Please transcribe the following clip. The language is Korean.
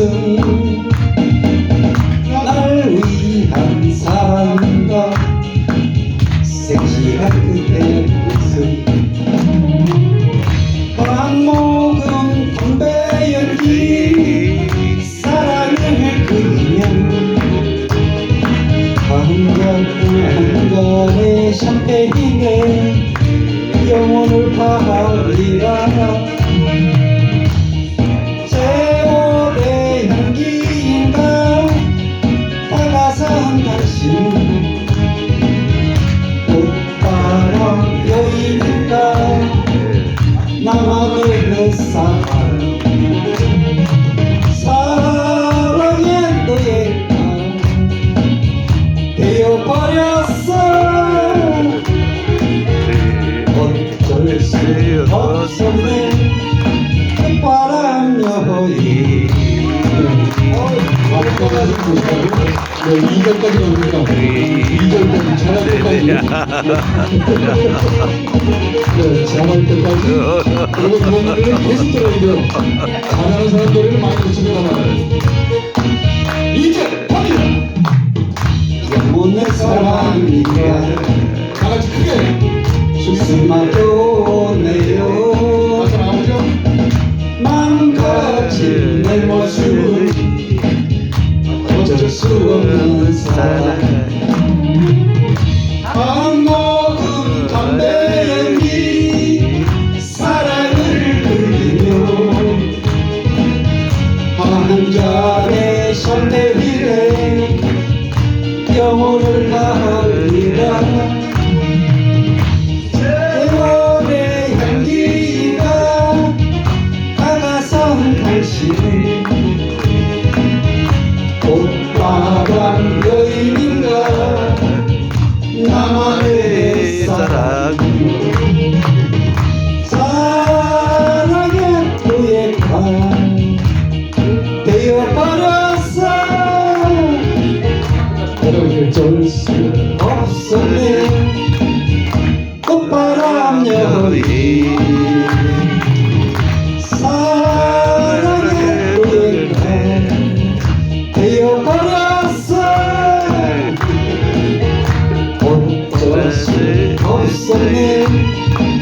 것은 날 위한 사랑과 섹시한 그대 모습. 한 모금 담배 연기 사랑을 그리면 한잔한 잔의 샴페인에 영혼을 팔리라 다가선 당신 꽃바람 여인인가 나만의 내 사랑 네, 2절까지 갑니다. 2절까지 잘할 때까지 네, 잘할 때까지 그리고 그런 노래를 계속 들어야 돼요. 잘하는 사람 노래를 많이 듣시면 나와요. 2절 갑니다. 영혼의 사랑이가 다 같이 크게 숨막혀 어쩔 수 없는 사랑. 한 모금 담배 연기 사랑을 그리며 한 잔의 샴페인에 영혼을 다 나만의 사랑 사랑의 고액가 되어버렸어. 여러분 어쩔 수 없었네. 꽃바람 여인 없